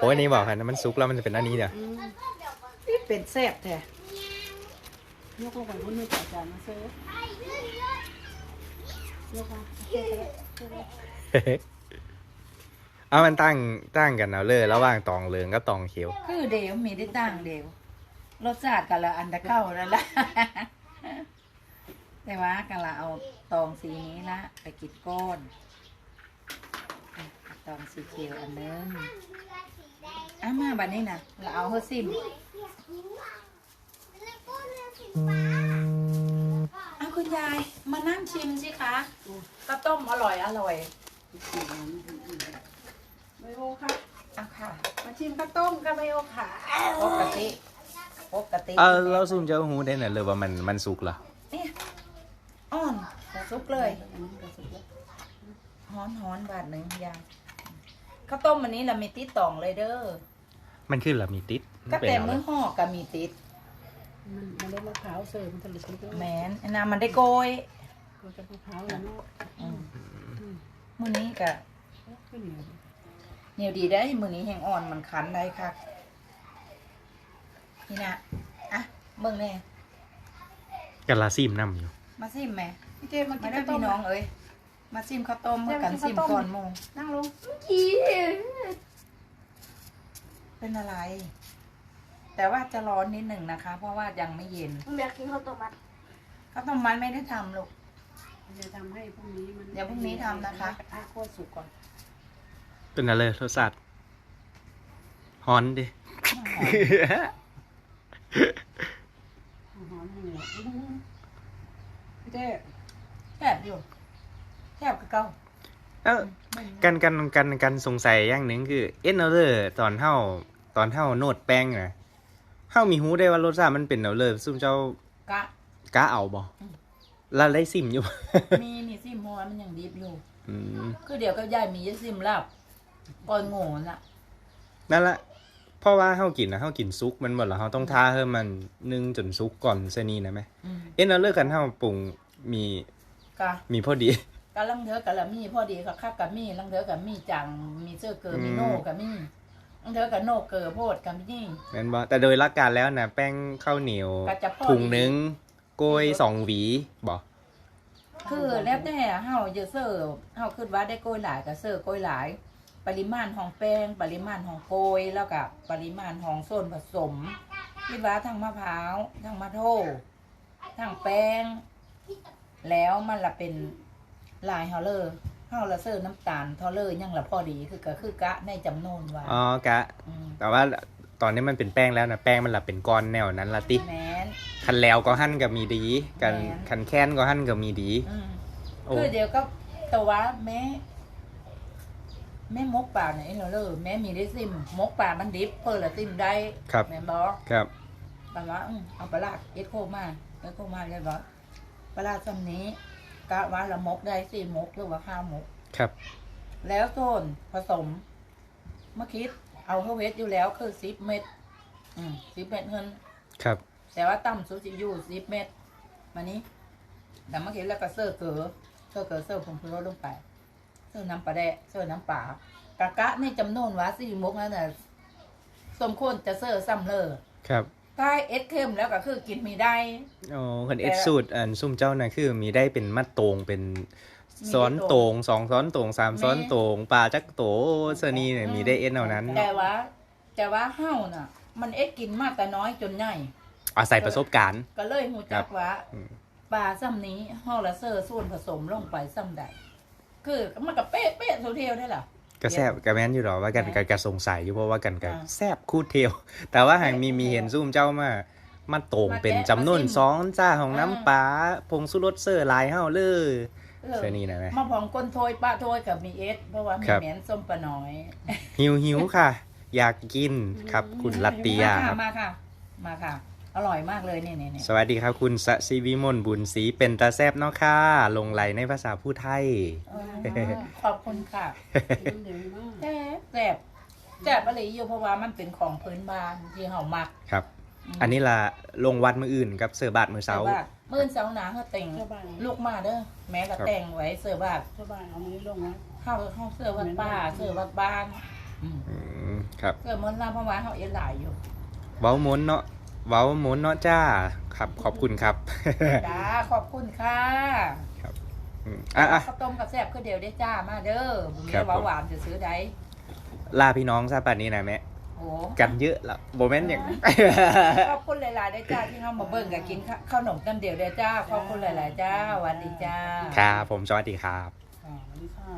โอ้ยนี่บอกค่ะมันซุกแล้วมันจะเป็นอันนี้เดี๋ยวอืมนี่เป็นแซ่บแท้ยกลงไปพุ่นมือจ่ายจานมาเซ่ยกมาเซ่ไปแล้วเซ่ไปแล้วเอามันตั้งตั้งกันเอาเลยระหว่างตองเหลืองกับตองเขียว คือเดียวมีได้ต่างเดียวรสชาติกันละอันตะเข้าแล้วล่ะแต่ว่ากันละเอาตองสีนี้ละไปกิดก้อน อะเอาตองสีเขียวอันนึงอะมาบัดนี้นะเราเอาเฮอซิมเอาคุณยายมานั่งชิมสิคะข้าวต้มอร่อยอร่อยไมโอค่ะเอาค่ะ มาชิมข้าวต้มกับไมโอค่ะปกติปกติเออเราซุ่มเจ้าหูได้เนี่ยเลยว่ามันมันสุกเหรอเนี่ยอ่อนซุกเลยอันนี้ก็สุดแล้วฮ้อนฮ้อนบาทหนึ่งยาย ข้าวต้มอันนี้เรามีติดตองเลยเด้อมันขึ้นเหรอมีติดก็เป็นแต่เอามืเลอยห่อก็มีติดมันมันได้มะพร้าวเสิร์ฟมันจะเหลือนิดเดียวแมนอันนั้นมันได้โกยก็จะมะพร้าวแล้วเนาะอืมอืมมื้อนี้ก็ก็เหนียวเหนียวดีได้มื้อนี้แห้งอ่อนมันคันได้ค่ะนี่นะอะเบิ่งแน่กันลาซิมน้ำอยู่ มาซิมแม่พี่เจมากิมานได้ข้าวต้พี่มน้องเอ้ยมาซิมข้าวต้มเมื่อกันเดี๋ยวมากิซินมข้าวต้มก่อนโมงนั่งลง เป็นอะไร แต่ว่าจะร้อนนิดหนึ่งนะคะ เพราะว่ายังไม่เย็นผมอยากกินข้าวต้มมัดข้าวต้มมัดไม่ได้ทำลูกเดี๋ยวทำให้พรุ่งนี้มันเดี๋ยวพรุ่งนี้ทำนะคะกระทะโคตรสุกก่อน เป็นอะไรรสชาติฮอนดิ หอมหัวพี่เจแคบอยู่แคบกับเก่าเอ้ากันกันกันกันสงสัยอย่างหนึ่งคือเอ็นเอาเลอร์ตอนเท่า ตอนเท่าโนดแป้งนะเท่ามีหูได้ว่ารสชาติมันเป็นเอาเลอร์ซุ่มเจ้ากะกล้าเอาบ่แล้วได้ซิมอยู่มีมีซิมเพราะว่ามันยังดิบอยู่ อืมคือเดี๋ยวก็ยายมีซิมลับก่อนโง่ละนั่นละเพราะว่าเฮากินนะเฮากินซุกมันหมดแล้วเฮาต้องทาให้มันนึ่งจนซุกก่อนเสนีนะไหมอืมเอ็นเอาเลอร์กันเฮาปรุงมีกะมีพอดี กะลังเถอะกะละมีพอดีกับคักกับมีลังเถอะกับมีจังมีเสื้อเกอมีโน่กับมีลัง เถอะกับโน่เกอโพดกับมีแม่นบ่แต่โดยหลักการแล้วนะแป้งข้าวเหนียวก็จะพอดีถุงหนึงโกยสองหวีบ่คือแล้วแต่เฮาจะเสิร์ฟเฮาคิดว่าได้โกยหลายก็เสิร์ฟโกยหลาย ปริมาณของแป้ง ปริมาณของโกยแล้วก็ปริมาณของส่วนผสมคิดว่าทั้งมะพร้าวทั้งมะโถทั้งแป้ง แล้วมันละเป็นลายเฮาเลย เฮาละเสิร์ฟน้ำตาลเทอเลยยังละพอดีคือก็คือกะในจำนวนว่าอ๋อกะ มแต่ว่าตอนนี้มันเป็นแป้งแล้วนะแป้งมันละเป็นก้อนแนวนั้นละติ แมน คันแล้วก็หั่นก็มีดีกันแม่น คันแค้นก็หั่นก็มีดี อืมโอ้คือเดี๋ยวก็แต่ว่าแม่แม่มกป่าเนี่ยเราเลยแม่มีได้ซิมมกป่ามันดิบเพิ่นละซิมได้ครับ แม่บอก ครับแต่ว่าอืมเอาปลาร้าเอ็ดโคมาเอ็ดโคมาเลยบอกปลาร้าซ้ำนี้ กะว่าละมกได้สิมกหรือว่าข้าวมก ครับ แล้วส่วนผสมเมื่อคิดเอาเข้าเวทอยู่แล้วคือสิบเม็ดอืมสิบเม็ดเงิน ครับ แต่ว่าต่ำสุดสิอยู่สิบเม็ดมานี้แต่เมื่อกี้แล้วก็เสิร์ฟเกลือเสิร์ฟเกลือเสิร์ฟผงชูรสลงไปเสิร์ฟน้ำปลาแดะเสิร์ฟน้ำปลากะกะในจำนวนว่าสี่มกนั่นน่ะสมควรจะเสิร์ฟซ้ำเลยครับ ถ้าเอ็ดเข้มแล้วก็คือกินมีได้โอ้คนเอ็ดสูตรอันซุ่มเจ้านะคือมีได้เป็นมัดโตงเป็นมีซ้อนได้โตงสองซ้อนโตงสามแม่ซ้อนโตงปลาจักโตเสนีเนี่ยมีได้เอ็นเอานั้น แต่ว่า แต่ว่าเฮ้าน่ะ มันเอ็ดกินมากแต่น้อยจนใหญ่อาศัยประสบการณ์ ก็เลยหูจักว่าอืมปลาซ้ำนี้ห่อละเซอร์ส่วนผสมลงไปซ้ำใดคือมันกับเป๊ะเป๊ะโซเทียวได้หรอ ก็แซบก็แม่นอยู่หรอว่ากันแม่นกันก็สงสัยอยู่เพราะว่ากันก็อ่าแซบคูดเทวแต่ว่าหางมีมีเห็นซุ่มเจ้ามามัดโตงมาเป็นแกะจำนวนมาซิมสองจ้าของอ่าน้ำปลาผงสุรสเซอร์ลายเฮาเลยเออเสนีนะแม่มาพร้อมก้นโทยป้าโทยกับมีเอสเพราะว่ามีครับเหม็นส้มปลาน้อย หิวหิวค่ะ อยากกินครับคุณลัตติยามาคค่ะรับมาค่ะ มาค่ะ อร่อยมากเลยเนี่ยเนี่ยเนี่ยสวัสดีครับคุณสศิวิมลบุญศรีเป็นตาแซบเนาะค่ะลงไหลในภาษาผู้ไทย เออขอบคุณค่ะน้ำเดือดมากแซ่บแซ่บแซ่บอะไรอยู่เพราะว่ามันเป็นของพื้นบ้านที่เฮามักครับ อันนี้ล่ะลงวัดมืออื่นกับเสือบาทมือเสาแต่ว่ามื่นเสาหนาเขาแต่งเจ้าบ้านลูกมาเด้อแม่ก็ครับแต่งไว้เสื้อบาทเจ้าบ้านเอามือลงนะเข้าเข้าเสื้อวัดป้าเสื้อวัดบ้านอืมอืมครับเกิดมนต์ลาเพราะว่าเฮาเอ็นหลายอยู่เว้าหมุนเนาะ เว้าหมุนเนาะจ้าครับ ขอบคุณครับ จ้าขอบคุณค่ะอืมอะอะ ข้าวต้มกับแซ่บคือเดียวได้จ้ามาเด้อบุญครัเมีบยหวานหวานจะซื้อได้ลาพี่น้องซะป่านนี้นะแม่โอ้ กันเยอะแล้วโบแมนอย่าง ขอบคุณหลายๆได้จ้าที่เฮามาเบิ่งกับกินข้าวหนมกันเดียวได้จ้าขอบคุณหลายๆจ้าสวัสดีจ้าครับผมสวัสดีครับอ่านี่ค่ะ